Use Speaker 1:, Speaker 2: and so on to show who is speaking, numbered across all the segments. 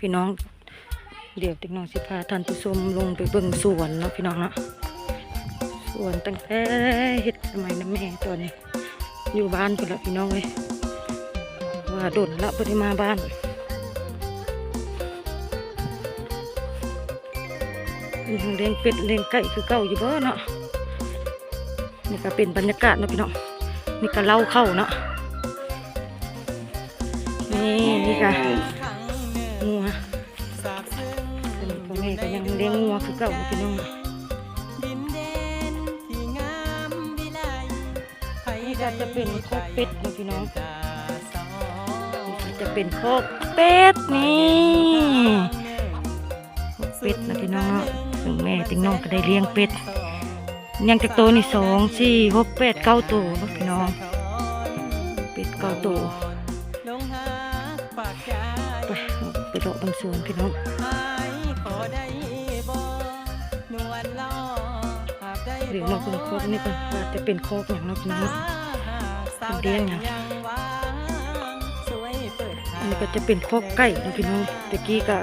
Speaker 1: พี่น้องเดี๋ยวติ๊กน้องสิพาท่านผู้ชมลงไปเบิ่งสวนเนาะพี่น้องเนาะสวนตั้งแต่เฮ็ดสมัยน้ำแม่ตอนนี้ อยู่บ้านพุ่นละพี่น้องเลยว่าโดนละบ่ได้มาบ้านเป็นเลี้ยงเป็ดเลี้ยงไก่คือเก่าอยู่บ่เนาะนี่ก็เป็นบรรยากาศเนาะพี่น้องนี่ก็เล่าเข้าเนาะนี่นี่ก็ ยังเลี้ยงงัวคือเก่าเนาะพี่น้อง
Speaker 2: ดินแดนที่งามวิไลใด
Speaker 1: ก็จะเป็นโคกเป็ดนาะพี่น้องนี่ก็จะเป็นโคกเป็ดนี่โคกเป็ดนะพี่น้องเนาะซึ่งแม่ติงน้องก็ได้เลี้ยงเป็ดยังจากโตวนี่สองสี่หกเป็ดเก้าตัวนาะพี่น้องเป็ดเก้าตัว
Speaker 2: ลงหาป
Speaker 1: ไปเอาไปเลาะบางส่วนพี่น้อง เดี๋ยวมาเบิ่งโคกนี่ก่อนว่าจะเป็นโคกอย่างเนาะพี่น้องเนาะ
Speaker 2: สาว
Speaker 1: เลี้
Speaker 2: ใด
Speaker 1: ยงหยัง
Speaker 2: ยังว่างช่วยเปิดทาง
Speaker 1: อันนี้ก็จะเป็นโคกไก่เนาะพี่น้องตะกี้ก็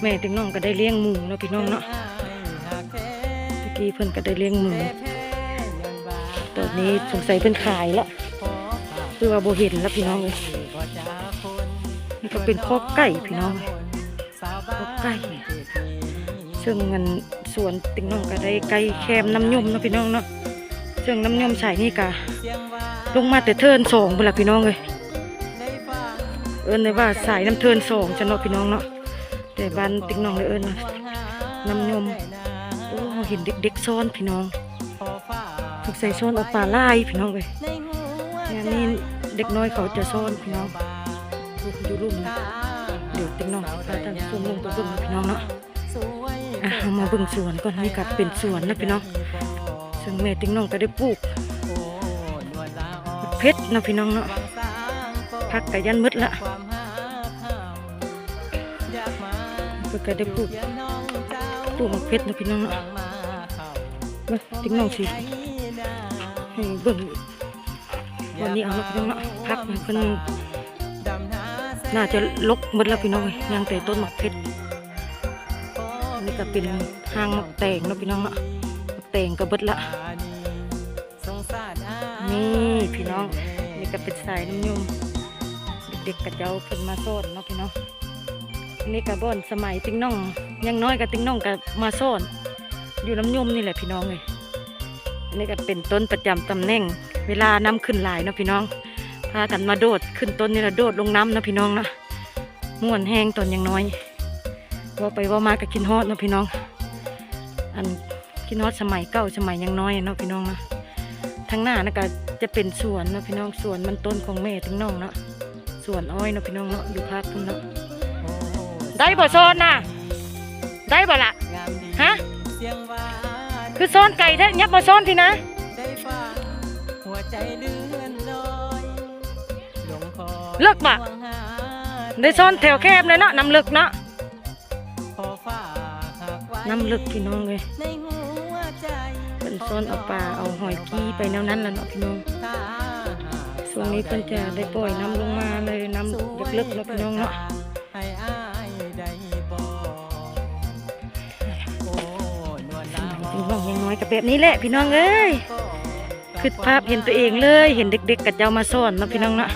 Speaker 1: แม่ติงน้องก็ได้เลี้ยงหมูเนาะพี่น้องเนาะ
Speaker 2: หากแท้
Speaker 1: ตะกี้เพิ่นก็ได้เลี้ยงหมู
Speaker 2: แท้แท้ย้อนว่า
Speaker 1: ตอนนี้สงสัยเพิ่นขายละ
Speaker 2: ขอฝาก
Speaker 1: คือว่าโบเห็นแล้วพี่น้องเลย
Speaker 2: บ่จาคน
Speaker 1: นี่ก็เป็นโคกไก่พี่น้อง
Speaker 2: สาวบ้าน
Speaker 1: โคกไก่
Speaker 2: เจ็ดนี้
Speaker 1: ซึ่งมัน สวนติงน้องก็ได้ไก่แคมน้ำยมเนาะพี่น้องเนาะซึ่งน้ำยมใส่นี่ก็
Speaker 2: เสียงว่า
Speaker 1: ลงมาแต่เทินสองเวลาพี่น้องเลยเอิ้นเลยว่าสายน้ำเทินสองจะเนาะพี่น้องเนาะแต่บ้านติงน้องเลยเอิ้นว่าน้ำยมโอ้เห็นเด็กๆซ้อนพี่น้องถูกใส่ซ้อนเอาปลาลายพี่น้องเลย
Speaker 2: ในหัว
Speaker 1: งานนี้เด็กน้อยเขาจะซ้อนพี่น้องดูรุ่มเดี๋ยวติงน้องพาท่านผู้ชมลงไปเบิ่งนพี่น้องเนาะ อะเามาเบิ่งสวนก่อนนี่ก็เป็นสวนนะพี่น้องซึ่งแม่ติ้งน้องก็ได้ปลูก
Speaker 2: โอ้นวลละ
Speaker 1: เพชรนะพี่น้องเนาะพักกะยันมืดละ
Speaker 2: กมา
Speaker 1: เพิ่นก็ได้ปลูกปลูกมะเพชรนะพี่น้องเนาะ
Speaker 2: มาเข้
Speaker 1: งน้องสิ
Speaker 2: ให้
Speaker 1: เบิ่งวันนี้เอาเนาะพี่น้องเนาะพักมันน่าจะลกหมดแล้วพี่น้องเอ้ยยังแต่ต้นมะเพชร นี่ก็เป็นหางมะแตงเนาะพี่น้องเนาะมะแตงก็เบิดละ
Speaker 2: สงสารอา
Speaker 1: นี่พี่น้องนี่ก็เป็นสายน้ำยมเด็กๆกระเจ้าเพิ่นมาโซนเนาะพี่น้องนี่ก็บ่อนสมัยติ้งน้องยังน้อยกับติ้งน้องก็มาโซนอยู่น้ำยมนี่แหละพี่น้องเลยนี่ก็เป็นต้นประจำตำแหน่ง เวลาน้ำขึ้นหลายเนาะพี่น้องพากันมาโดดขึ้นต้นนี่ละโดดลงน้ำเนาะพี่น้องเนาะม่วนแห้งตอนยังน้อย ว่าไปว่ามากับกินฮอดเนาะพี่น้อง อันกินฮอดสมัยเก่าสมัยยังน้อยเนาะพี่น้องเนาะทางหน้านะก็จะเป็นสวนเนาะพี่น้องสวนมันต้นของแม่ถึงน้องเนาะสวนอ้อยเนาะพี่น้องเนาะอยู่ภาคพุ่นเนาะได้บ่ซ้อนน่ะได้บ่ละ
Speaker 2: งามดี
Speaker 1: ฮะ
Speaker 2: เสียงหวาน
Speaker 1: คือซ้อนไก่แท้ยับมาซ้อนพี่นะ
Speaker 2: ได้ฟังหัวใจเลื่อนลอยหลงคอ
Speaker 1: เลิกบ่ะ
Speaker 2: ห่วงหา
Speaker 1: ได้ซ้อนแถวแคบเลยเนาะน้ำลึกเนาะ น้ำลึกพี่น้องเลยเป็นซ้อนเอาปลาเอาหอยกี้ไปแนวนั้นแหละเนาะพี่น้อง
Speaker 2: ถ้าหาก
Speaker 1: ช่วงนี้เพิ่นจะได้ปล่อยน้ำลงมาเลยน้ำลึกๆเนาะพี่น้องเนาะ
Speaker 2: ให้อด
Speaker 1: พี่น้องยังน้อยกับแบบนี้แหละพี่น้องเอ้ยคือภาพเห็นตัวเองเลยเห็นเด็ก ๆ กับเจ้ามาซ้อนเนาะพี่น้องเนาะ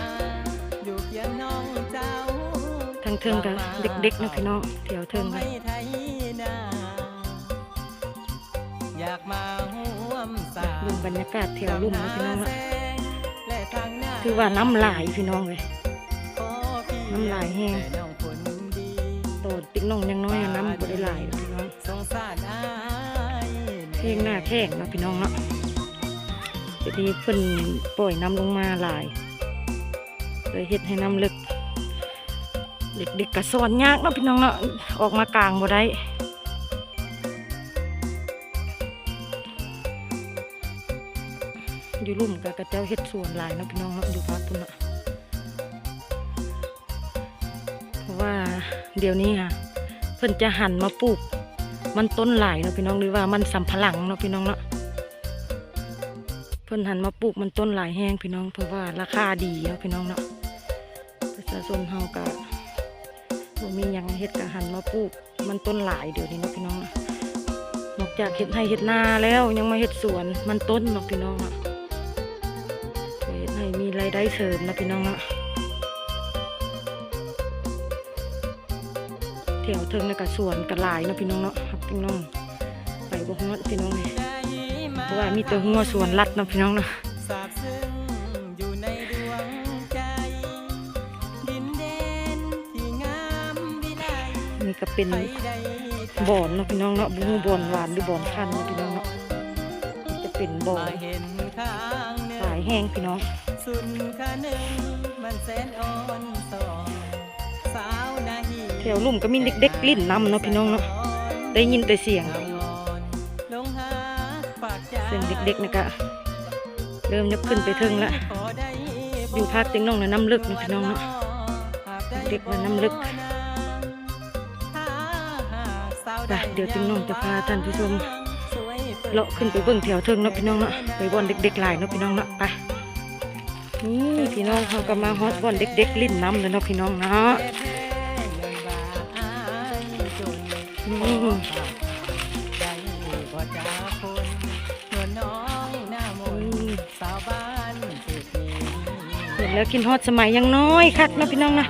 Speaker 2: อยู่เพียงน้งเทา
Speaker 1: งเทิงกับเด็กๆนะพี่น้องแถวเทิงกั
Speaker 2: ไม่
Speaker 1: น
Speaker 2: สา
Speaker 1: ลุ่มบรรยากาศแถวลุ่มนะพี่น้องละ
Speaker 2: และทางหน้า
Speaker 1: คือว่าน้ำลายพี่น้องเลย
Speaker 2: ขอเพียง
Speaker 1: น้ำลายแห้ง
Speaker 2: แต่น้องคนดี
Speaker 1: โตดติ๊กน้องยังน้อยน้ำบริลายเนาะพี่น้อง
Speaker 2: สงสารอาย
Speaker 1: เพลงหน้าแข้งเนาะพี่น้องเนาะจะดีเพิ่นปล่อยน้ำลงมาหลายเลยเฮ็ดให้น้ำลึก เด็กๆกระสอนยากเนาะพี่น้องเนาะออกมากลางบ่ได้ อยู่ลุ่มกับกระเจ้าเฮ็ดสวนหลายนะพี่น้องเนาะอยู่ภาคพุ่นเนาะเพราะว่าเดี๋ยวนี้ค่ะเพิ่นจะหันมาปลูก มันต้นหลายนะพี่น้องหรือว่ามันสำปะหลังเนาะพี่น้องเนาะเพิ่นหันมาปลูกมันต้นหลายแห้งพี่น้อง เพราะว่าราคาดีเนาะพี่น้องเนาะประชาชนเฮาก็บ่มีหยังเฮ็ดกะหันมาปลูก มันต้นหลายเดี๋ยวนี้เนาะพี่น้องนะนอกจากเฮ็ดให้เฮ็ดนาแล้วยังมาเฮ็ดสวนมันต้นเนาะพี่น้องอะายได้เสริมนะพี่น้องอะแถวเทิงแล้วก็สวนก็หลายนะพี่น้องเนาะครับพี่น้อง ไปบ่ฮอดพี่น้องนี่เพราะว่ามีแต่หัวสวนลัดนะพี่น้องเนาะ
Speaker 2: สาบซึ้งอยู่ในดวงใจดินแดนที่งามวิไล
Speaker 1: นี่ก็เป็นบ่อนเนาะพี่น้องเนาะบ่ฮู้บ่อนหวานหรือบ่อนคันนะพี่น้องเนาะจะเป็นบ่อ
Speaker 2: นข้างหนึ่ง
Speaker 1: หลายแห้งพี่น้อง
Speaker 2: สุนค่าหนึ่งมันแสนอ่อนสอนสาวนาฮี
Speaker 1: แถวลุ่มก็มีเด็กๆลิ้นนำเนาะพี่น้องเนาะได้ยินแต่เสียง
Speaker 2: ลงหาฝากใจ
Speaker 1: เสียงเด็กๆนี่ก็เริ่มยกขึ้นไปเทิงละอยู่ภาคติงน้องนะน้ำลึกเนาะพี่น้องเนาะเด็กๆว่าน้ำลึกไปเดี๋ยวติงน้องจะพาท่านผู้ชมเลาะขึ้นไปเบิ่งแถวเทิงเนาะพี่น้องเนาะไปบ่อนเด็กๆหลายเนาะพี่น้องเนาะไป นี่พี่น้องเขาก็มาฮอดบ่อนเด็กๆลิ้นน้ำเลยเนาะพี่น้องเนาะอืม
Speaker 2: ได้บ่จ้าคนนวลน้องหน้ามนต์สาวบ้านเห็
Speaker 1: นแล้วกินฮอดสมัยยังน้อยคักเนาะพี่น้องนะ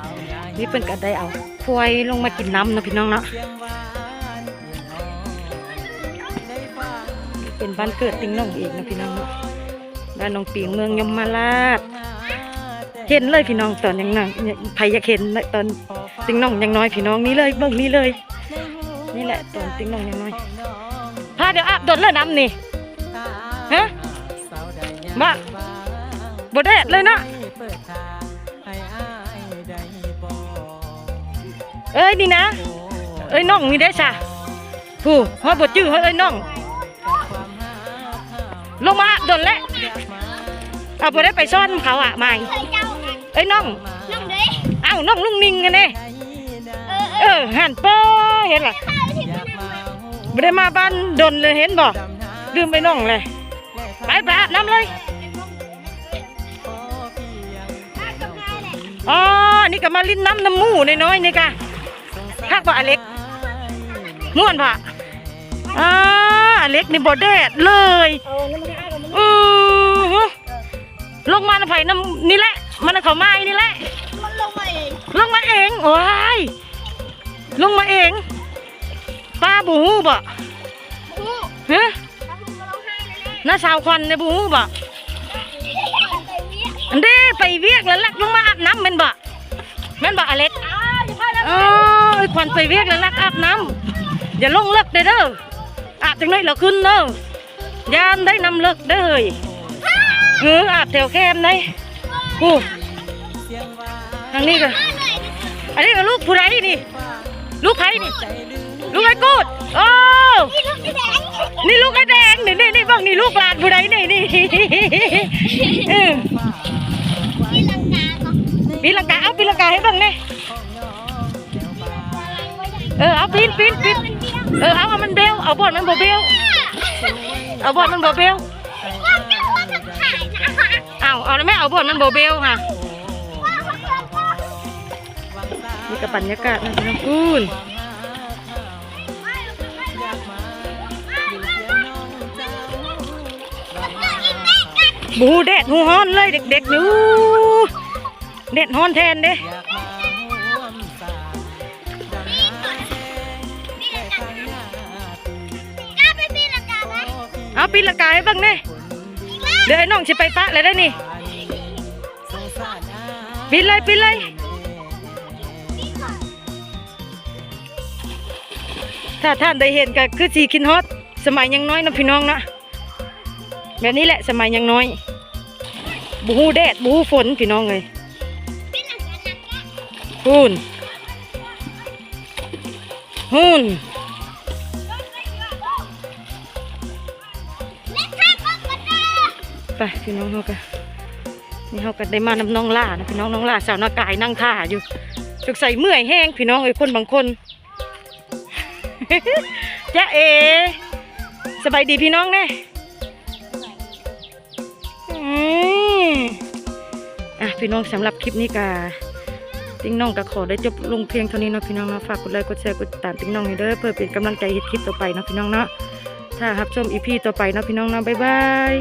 Speaker 1: นี่เพิ่นก็ไดเอาพวยลงมากินน้ำเนาะพี่น้องเนาะ
Speaker 2: เป็
Speaker 1: นบ้านเกิดติงน้องเองนะพี่น้องเนาะบ้านน้องปีงเมืองยมมาลาด เห็นเลยพี่น้องตอนยังนั่งใครอยากเห็นตอนติงน้องยังน้อยพี่น้องนี่เลยเบิ่งนี่เลย นี่แหละตอนติงน้องยังน้อยพาเดี๋ยวอาบดดเลยน้ำนี่ฮะมาบ่แดดเลยนะ
Speaker 2: เอ้ย
Speaker 1: นี่นะ เอ้ยน้องนี่ได้ซะผู้ฮอดบ่จื้อเอ้ยน้องลงมาอาบดดแล้ว
Speaker 2: อากมา
Speaker 1: เอาบ่ได้ไปซ่อนเขาอะไม่ อ้ยน้อง
Speaker 3: น้องเด้ย
Speaker 1: เอ้าน้องลุงนิงกันเด้
Speaker 2: ให้ได้
Speaker 3: เออ
Speaker 1: เออหันเป้อเห็นล่ะ
Speaker 3: ข้าวที่
Speaker 2: อยา
Speaker 3: มัน
Speaker 2: กมา
Speaker 1: บ่ได้มาบ้านดนเลยเห็นบ่
Speaker 2: ดำน้ำ
Speaker 1: ลืมไปน้องเลย ไปไปอาบน้ำเลย
Speaker 2: ขอเพียง
Speaker 1: อ๋อ นี่ก็มาลิ้นน้ำน้ำหมูน้อยๆนี่กะคักบ่อเล็กม่วนบ่อ่าอเล็กนี่บ่แดดเลยอือหือลงมาน้ำไผ่น้ำนี่แหละ มันเอาเขาไม้นี่แหละ
Speaker 3: มันลงมาเอง
Speaker 1: ลงมาเองว้ายลงมาเองป้าบูฮู้บ่
Speaker 3: กู
Speaker 1: ฮะ
Speaker 3: ทำมึงมาร้องไห้เลย
Speaker 1: น้าสาวควันในบูฮู้บ่
Speaker 3: ไปเวีย
Speaker 1: อันเด้ไปเวียกแล้วลักลงมาอาบน้ำแม่นบ่แม่นบ่อเล็ก
Speaker 3: อ้าวอย่าพลาดแล้ว
Speaker 1: เออไอ้ควันไปเวียกแล้วลักอาบน้ำอย่าลงเลิกเด้อเด้ออาบจังไหนเหรอขึ้นเด้อยานได้นำเลิกเด้อเฮ้ยเอออาบแถวแคมได้ กูทางนี้ก็อันนี้ก็ลูกผู้ใดนี่ ลูกใครนี่ ลูกไอ้กูดโอ้
Speaker 3: นี่ลูกแดง
Speaker 1: นี่ลูกไอ้แดงนี่นี่นี่บ้างนี่ลูกหลานผู้ใดนี่นี่เออ
Speaker 3: นี่ลังกาก็
Speaker 1: ปีลังกาเอาปีลังกาให้เบ้างนี่เออเอาปีนปีนปีนเออเอาเอามันเบลเอาบอดมันบ่เบลเอาบอดมันบ่เบล เอาแล้วแม่เอาบอดมันโบเบลค่ะ นี่ก็บบรรยากาศนะพี่น้องคูณบูแดดหูฮ้อนเลยเด็กๆนี่อู้แดดฮ้อนแทนเด้เอาปีนละกาให้บ้างนี่เดี๋ยวไอ้น้องสิไปปะเลยได้นี่ ปีนเลยปีนเลยถ้าท่านได้เห็นก็คือสีคินฮอตสมัยยังน้อยนะพี่น้องนะแบบนี้แหละสมัยยังน้อย บูฮูแดดบูฮูฝนพี่น้องเลย
Speaker 3: ปีลังกานักก็
Speaker 1: ฮูนฮูนไปพี่น้องเขากัน นี่เขากันได้มานำน้องล่านะพี่น้องน้องล่าสาวนากายนั่งท่าอยู่จกใส่เมื่อยแห้งพี่น้องเอ้ยคนบางคนจ๊ะเอสบายดีพี่น้องแน่อืมอะพี่น้องสำหรับคลิปนี้ก็ติ๊งน้องก็ขอได้จบลงเพียงเท่านี้เนาะพี่น้องเนาะฝากกดไลค์กดแชร์กดติดตามติ๊งน้องให้เด้อเพื่อเป็นกำลังใจเฮ็ดคลิปต่อไปเนาะพี่น้องเนาะถ้ารับชมอีพีต่อไปเนาะพี่น้องเนาะบ๊ายบาย